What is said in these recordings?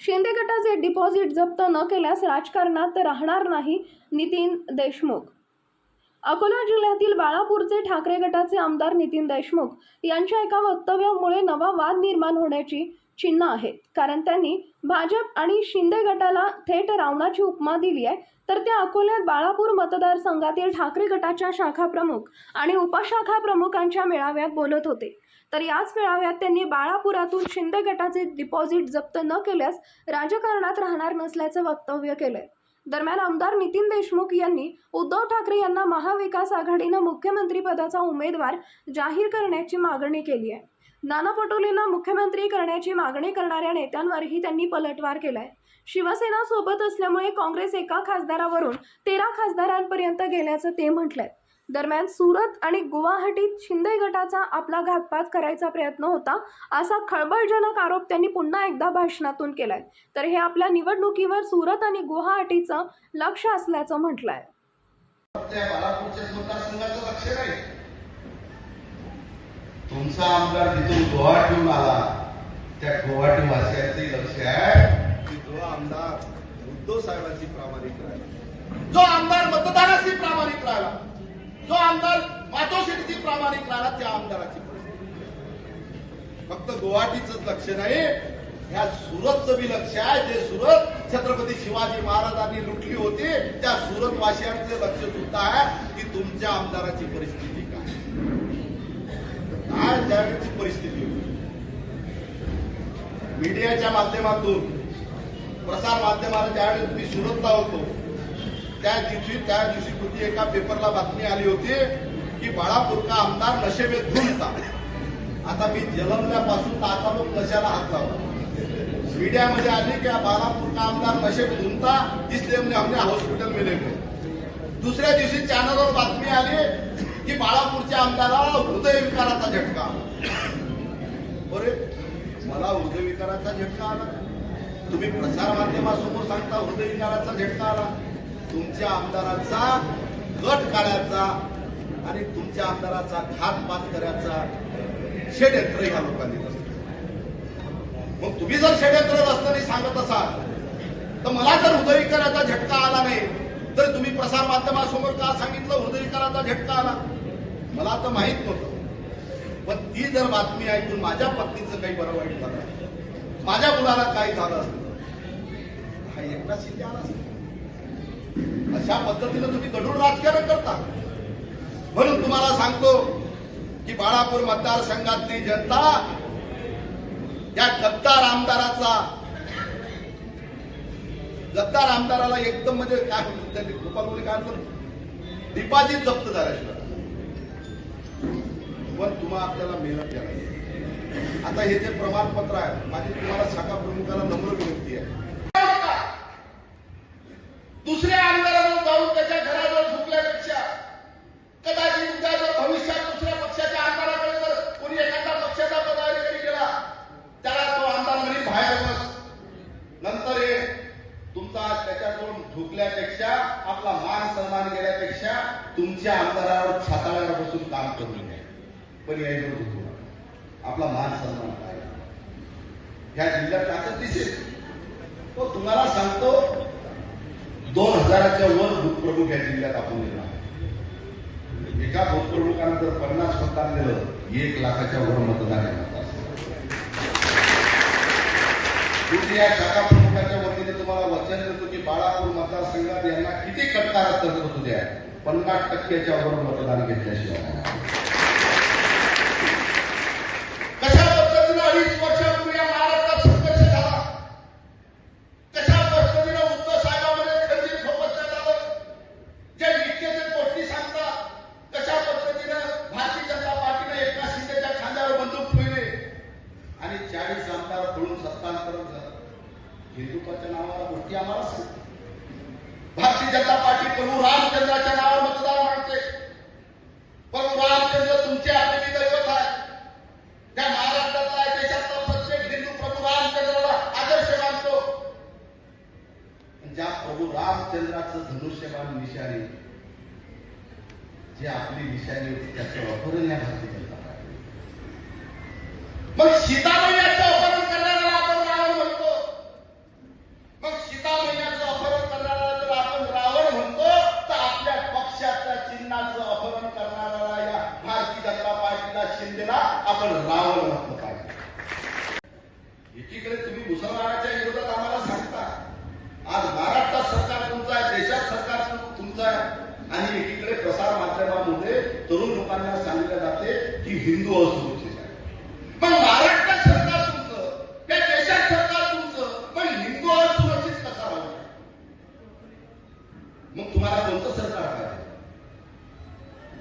शिंदे गटाचे डिपॉझिट जप्त न केल्यास राजकारणात राहणार नाही नितीन देशमुख. अकोला जिल्ह्यातील बाळापूरचे ठाकरे गटाचे आमदार नितीन देशमुख यांच्या एका वक्तव्यामुळे नवा वाद निर्माण होण्याची चिन्ह आहेत. कारण त्यांनी भाजप आणि शिंदे गटाला थेट रावणाची उपमा दिली आहे. तर त्या अकोल्यात बाळापूर मतदारसंघातील ठाकरे गटाच्या शाखा प्रमुख आणि उपशाखा प्रमुखांच्या मेळाव्यात बोलत होते. तर याच मेळाव्यात त्यांनी बाळापुरातून शिंदे गटाचे डिपॉझिट जप्त न केल्यास राजकारणात राहणार नसल्याचं वक्तव्य केलंय. दरम्यान आमदार नितीन देशमुख यांनी उद्धव ठाकरे यांना महाविकास आघाडीनं मुख्यमंत्रीपदाचा उमेदवार जाहीर करण्याची मागणी केली आहे. नाना पटोलेंना मुख्यमंत्री करण्याची मागणी करणाऱ्या नेत्यांवरही त्यांनी पलटवार केलाय. शिवसेना सोबत असल्यामुळे काँग्रेस एका खासदारावरून तेरा खासदारांपर्यंत गेल्याचं ते म्हटलंय. दरम्यान सुरत आणि गुवाहाटीत शिंदे गटाचा आपला घातपात करायचा प्रयत्न होता असा खळबळजनक आरोप त्यांनी पुन्हा एकदा भाषणातून केलाय. तर हे आपल्या निवडणुकीवर सुरत आणि गुवाहाटीचं लक्ष असल्याचं म्हटलंय. त्या तुमचा आमदार तिथून गुवाहाटीहून आला त्या गुवाहाटी वासियांचे लक्ष आहे की जो आमदार उद्धव साहेबांची प्रामाणिक राहिला. जो आमदार मतदाराशी प्रामाणिक राहिला. जो आमदार मातोश्रीची प्रामाणिक राहणार त्या आमदाराची फक्त गुवाहाटीच लक्ष नाही ह्या सुरतचं बी लक्ष आहे. जे सुरत छत्रपती शिवाजी महाराजांनी लुटली होती त्या सुरत वासियांचे लक्ष सुद्धा आहे की तुमच्या आमदाराची परिस्थिती काय. काय त्यावेळेची परिस्थिती होती? मीडियाच्या माध्यमातून प्रसार माध्यमाला ज्यावेळेस मी सुरतला होतो. त्या दिवशी त्या दिवशी कुठे एका पेपरला बातमी आली होती की बाळापूर का आमदार नशेबेत में आता मी जलमल्यापासून तर आता लोक नशाला हात लावला. मीडियामध्ये आली की बालापूर का आमदार नशेब में इसलिए हमने हमने हॉस्पिटल में ले दुसऱ्या दिवशी चॅनलवर बातमी आली की बाळापूरच्या आमदाराला हृदयविकाराचा झटका बरे मला हृदयविकाराचा झटका आला. तुम्ही प्रसार माध्यमासमोर सांगता हृदयविकाराचा झटका आला. तुमच्या आमदाराचा गट काढायचा आणि तुमच्या आमदाराचा घातपात करायचा षडयंत्र ह्या लोकांनी मग तुम्ही जर षडयंत्र असताना सांगत असाल तर मला जर हृदयविकाराचा झटका आला नाही तर तुम्ही प्रसार माध्यमासमोर का सांगितलं हृदयविकाराचा झटका आला? मला तर माहीत नव्हतं. पण ती जर बातमी ऐकून माझ्या पत्नीचं काही बरं वाईट झालं माझ्या मुलाला काही झालं असतं हा एकटा शिंदे आला असता. अशा पद्धतीनं तुम्ही गढूळ राजकारण करता. म्हणून तुम्हाला सांगतो की बाळापूर मतदारसंघातली जनता या गद्दार आमदाराचा गद्दार आमदाराला एकदम म्हणजे काय म्हणतात त्यांनी गोपाल काय म्हणतात? डिपॉझिट जप्त झाल्याशिवाय. पण तुम्हा आपल्याला मेहनत करायची आता हे जे प्रमाणपत्र आहे माझी तुम्हाला शाखा प्रमुखाला नम्र विनंती आहे. दुसऱ्या आमदार जाऊन त्याच्या घराजवळ झुकल्यापेक्षा कदाचित उद्या जर भविष्यात दुसऱ्या पक्षाच्या आमदाराकडे जर कोणी एखादा पक्षाचा पदाधिकारी गेला त्याला तो आमदार म्हणे बाहेर बस. नंतर हे तुमचा त्याच्याजवळ झुकल्यापेक्षा आपला मान सन्मान केल्यापेक्षा तुमच्या आमदारावर छाताळ्यावर बसून काम करू नये. पण याच्यावर झुकू आपला मान सन्मान काय ह्या जिल्ह्यात असं दिसेल. तो तुम्हाला सांगतो दोन हजाराच्या वर भूतप्रमुख या जिल्ह्यात आपण निर्माण एका भूतप्रमुखानं जर पन्नास मतदान दिलं एक लाखाच्या वर मतदान तुम्ही या शाखा प्रमुखाच्या वतीने तुम्हाला वचन देतो की बाळापूर मतदारसंघात यांना किती कटकार असतात द्या पन्नास टक्क्याच्या वर मतदान घेतल्याशिवाय. भारतीय जनता पार्टी प्रभू रामचंद्राच्या नावावर मतदान मागते प्रभू रामचंद्र तुमचे आपले दैवत आहे त्या महाराष्ट्रातला आहे, देशातला प्रत्येक हिंदू प्रभू रामचंद्राला आदर्श मानतो. ज्या प्रभू रामचंद्राचं धनुष्यमान निशाणी जे आपली निशाणी होती त्याचं अपहरण या भारतीय जनता पार्टी. मग सीताबाई आणि एकीकडे प्रसार माध्यमामध्ये तरुण लोकांना सांगितलं जाते की हिंदू असुरक्षित आहे पण महाराष्ट्र सरकार तुमचं त्या देशात सरकार तुमचं पण हिंदू असुरक्षित कसा मग तुम्हाला कोणतं सरकार पाहिजे?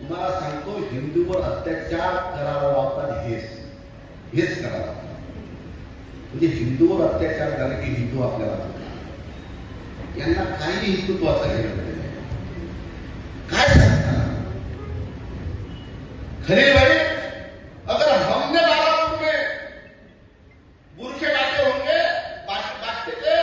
तुम्हाला सांगतो हिंदूवर अत्याचार करावा लागतात हेच. हेच करावं म्हणजे हिंदूवर अत्याचार झाले की हिंदू आपल्याला यांना काही हिंदुत्वाचा घेणं खरे भाई अगर हमने बालापुर में बुरखे बांटे होंगे बांट- बांटते थे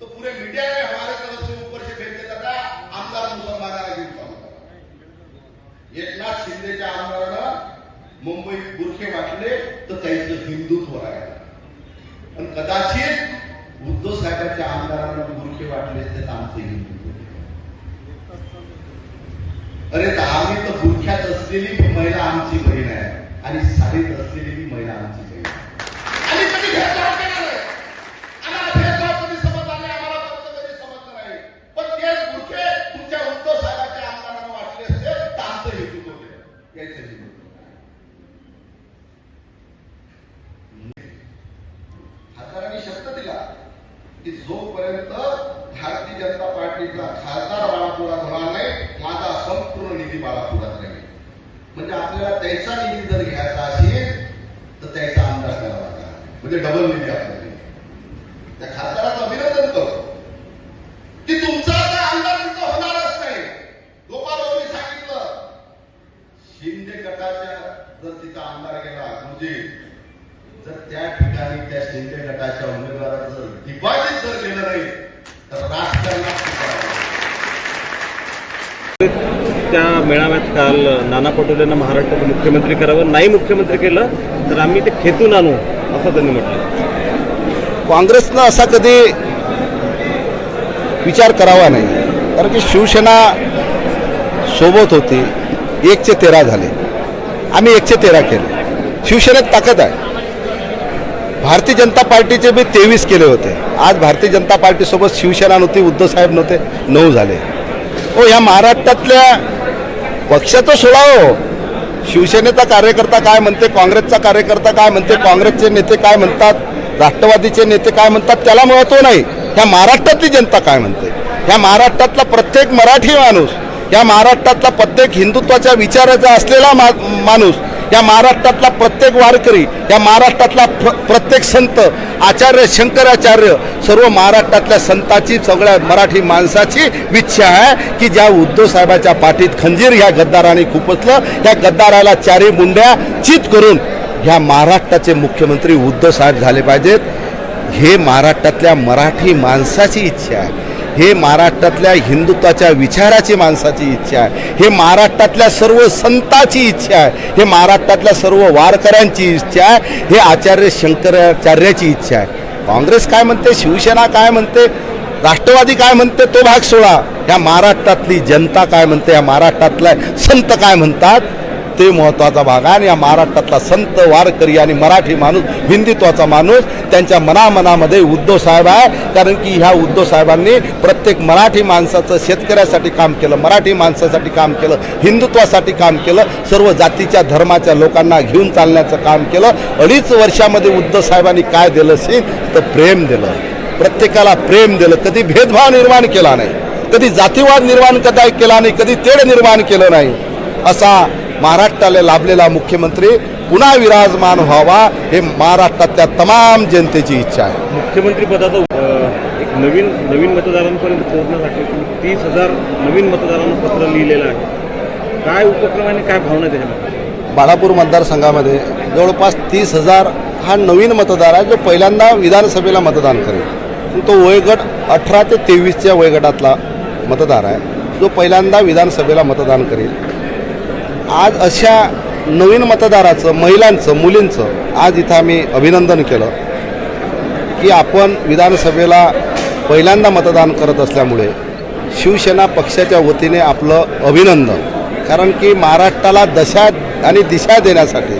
तो पूरे मीडिया में हमारे तरफ़ से ऊपर से फेंक देता था आमदार मुसलमानाला घेऊन चालू एकनाथ शिंदेच्या आमदारानं मुंबईत बुरखे वाटले तर त्यांचं हिंदुत्व आहे पण कदाचित उद्धव साहेबांच्या आमदारांना बुरखे असते तर आमचं हिंदुत्व अरे आम्ही तर बुरख्यात असलेली महिला आमची बहीण आहे. आणि साडीत असलेली महिला आमची ती निधी बाळापुरात राहील म्हणजे आपल्याला त्याचा निधी जर घ्यायचा असेल तर त्याचा अंदाज करावा लागला. म्हणजे डबल निधी आपल्याला. त्या खासदाराचं अभिनंदन करतो. की तुमचा आता अंदाज तिथं होणारच नाही. गोपालबाबूंनी सांगितलं. शिंदे गटाच्या जर तिचा आमदार गेला म्हणजे जर त्या ठिकाणी त्या शिंदे गटाच्या उमेदवाराचं डिपॉझिट जर केलं नाही तर राजकारणात त्या मेळाव्यात काल नाना पटोलेंना महाराष्ट्राचे मुख्यमंत्री करावं नाही मुख्यमंत्री केलं तर आम्ही ते खेतून आणू असं त्यांनी म्हटलं. काँग्रेसनं असा कधी विचार करावा नाही. कारण की शिवसेना सोबत होती एकचे तेरा झाले. आम्ही एकचे तेरा केले. शिवसेनेत ताकद आहे. भारतीय जनता पार्टीचे बी तेवीस केले होते. आज भारतीय जनता पार्टीसोबत शिवसेना नव्हती उद्धव साहेब नव्हते नऊ झाले. हो ह्या महाराष्ट्रातल्या पक्ष तो सोडावं. शिवसेनेचा कार्यकर्ता काय म्हणते काँग्रेसचा कार्यकर्ता काय म्हणते काँग्रेसचे नेते काय म्हणतात राष्ट्रवादीचे नेते काय म्हणतात त्याला महत्त्व नाही. ह्या महाराष्ट्रातली जनता काय म्हणते? ह्या महाराष्ट्रातला प्रत्येक मराठी माणूस या महाराष्ट्रातला प्रत्येक हिंदुत्वाच्या विचाराचा असलेला मा माणूस या महाराष्ट्रातला प्रत्येक वारकरी या महाराष्ट्रातला प्र प्रत्येक संत आचार्य शंकराचार्य सर्व महाराष्ट्रातल्या संताची सगळ्या मराठी माणसाची इच्छा आहे की ज्या उद्धव साहेबाच्या पाठीत खंजीर ह्या गद्दाराने खुपसलं त्या गद्दाराला चारी मुंड्या चित करून ह्या महाराष्ट्राचे मुख्यमंत्री उद्धव साहेब झाले पाहिजेत. हे महाराष्ट्रातल्या मराठी माणसाची इच्छा आहे. हे महाराष्ट्रातल्या हिंदुत्वाच्या विचाराची माणसाची इच्छा आहे. हे महाराष्ट्रातल्या सर्व संताची इच्छा आहे. हे महाराष्ट्रातल्या सर्व वारकऱ्यांची इच्छा आहे. हे आचार्य शंकराचार्याची इच्छा आहे. काँग्रेस काय म्हणते? शिवसेना काय म्हणते? राष्ट्रवादी काय म्हणते? तो भाग सोडा. या महाराष्ट्रातली जनता काय म्हणते? या महाराष्ट्रातल्या संत काय म्हणतात? ते महत्त्वाचा भाग. आहे आणि या महाराष्ट्रातला संत वारकरी आणि मराठी माणूस हिंदुत्वाचा माणूस त्यांच्या मनामनामध्ये उद्धव साहेब आहे. कारण की ह्या उद्धव साहेबांनी प्रत्येक मराठी माणसाचं शेतकऱ्यासाठी काम केलं मराठी माणसासाठी काम केलं हिंदुत्वासाठी काम केलं सर्व जातीच्या धर्माच्या लोकांना घेऊन चालण्याचं काम केलं. अडीच वर्षामध्ये उद्धव साहेबांनी काय दिलं असेल तर प्रेम दिलं. प्रत्येकाला प्रेम दिलं. कधी भेदभाव निर्माण केला नाही. कधी जातीवाद निर्माण कदा केला नाही. कधी तेढ निर्माण केलं नाही. असा महाराष्ट्राला लाभलेला मुख्यमंत्री पुन्हा विराजमान व्हावा हे महाराष्ट्रातल्या तमाम जनतेची इच्छा आहे. मुख्यमंत्री पदाचं एक नवीन नवीन मतदारांपर्यंत पोहोचण्यासाठी तीस हजार नवीन मतदारांना पत्र लिहिलेलं आहे. काय उपक्रम आणि काय भावना त्याच्यामध्ये? बाळापूर मतदारसंघामध्ये जवळपास तीस हजार हा नवीन मतदार आहे जो पहिल्यांदा विधानसभेला मतदान करेल. तो वयोगट अठरा ते तेवीसच्या वयोगटातला मतदार आहे. जो पहिल्यांदा विधानसभेला मतदान करेल. आज अशा नवीन मतदाराचं महिलांचं मुलींचं आज इथं आम्ही अभिनंदन केलं की आपण विधानसभेला पहिल्यांदा मतदान करत असल्यामुळे शिवसेना पक्षाच्या वतीने आपलं अभिनंदन. कारण की महाराष्ट्राला दशा आणि दिशा देण्यासाठी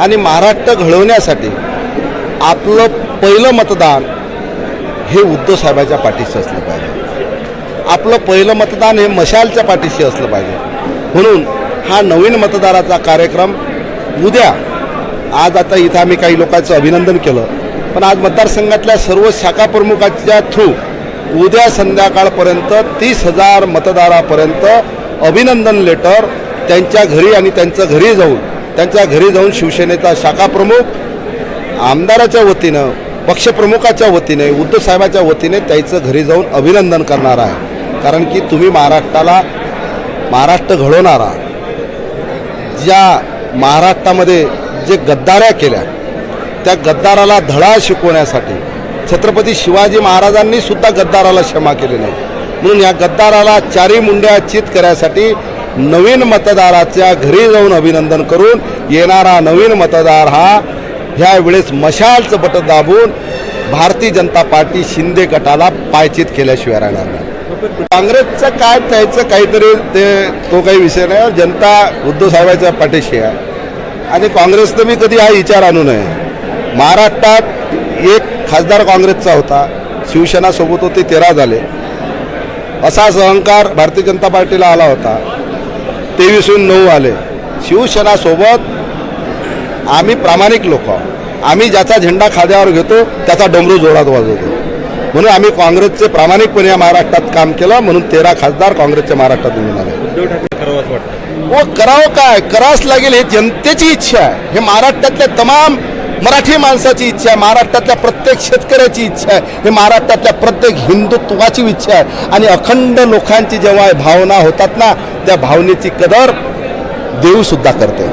आणि महाराष्ट्र घडवण्यासाठी आपलं पहिलं मतदान हे उद्धव साहेबाच्या पाठीशी असलं पाहिजे. आपलं पहिलं मतदान हे मशालच्या पाठीशी असलं पाहिजे. म्हणून हा नवीन मतदाराचा कार्यक्रम उद्या. आज आता इथं आम्ही काही लोकांचं अभिनंदन केलं. पण आज मतदारसंघातल्या सर्व शाखा प्रमुखाच्या थ्रू उद्या संध्याकाळपर्यंत तीस हजार मतदारापर्यंत अभिनंदन लेटर त्यांच्या घरी आणि त्यांच्या घरी जाऊन त्यांच्या घरी जाऊन शिवसेनेचा शाखाप्रमुख आमदाराच्या वतीनं पक्षप्रमुखाच्या वतीने उद्धवसाहेबाच्या वतीने त्याचं घरी जाऊन अभिनंदन करणार आहे. कारण की तुम्ही महाराष्ट्राला महाराष्ट्र घडवणारा ज्या महाराष्ट्रामध्ये जे गद्दाऱ्या केल्या त्या गद्दाराला धडा शिकवण्यासाठी छत्रपती शिवाजी महाराजांनी सुद्धा गद्दाराला क्षमा केली नाही. म्हणून या गद्दाराला चारी मुंड्या चित करण्यासाठी नवीन मतदाराच्या घरी जाऊन अभिनंदन करून येणारा नवीन मतदार हा ह्या वेळेस मशालचं बट दाबून भारतीय जनता पार्टी शिंदे गटाला पायचित केल्याशिवाय राहणार नाही. काँग्रेसचं काय त्याचं काहीतरी ते तो काही विषय नाही. जनता उद्धव साहेबांच्या पाठीशी आहे. आणि काँग्रेसनं मी कधी हा विचार आणू नये. महाराष्ट्रात एक खासदार काँग्रेसचा होता. शिवसेनासोबत होते तेरा झाले. असाच अहंकार भारतीय जनता पार्टीला आला होता. तेवीसून नऊ आले. शिवसेनासोबत आम्ही प्रामाणिक लोक. आम्ही ज्याचा झेंडा खाद्यावर घेतो त्याचा डमरू जोरात वाजवतो. म्हणून आम्ही काँग्रेसचे प्रामाणिकपणे या महाराष्ट्रात काम केलं म्हणून तेरा खासदार काँग्रेसच्या महाराष्ट्रात निवडून आले करावं व करावं काय? करावंच लागेल हे जनतेची इच्छा आहे. हे महाराष्ट्रातल्या तमाम मराठी माणसाची इच्छा आहे महाराष्ट्रातल्या प्रत्येक शेतकऱ्याची इच्छा आहे हे महाराष्ट्रातल्या प्रत्येक हिंदुत्वाची इच्छा आहे. आणि अखंड लोकांची जेव्हा भावना होतात ना त्या भावनेची कदर देव सुद्धा करते.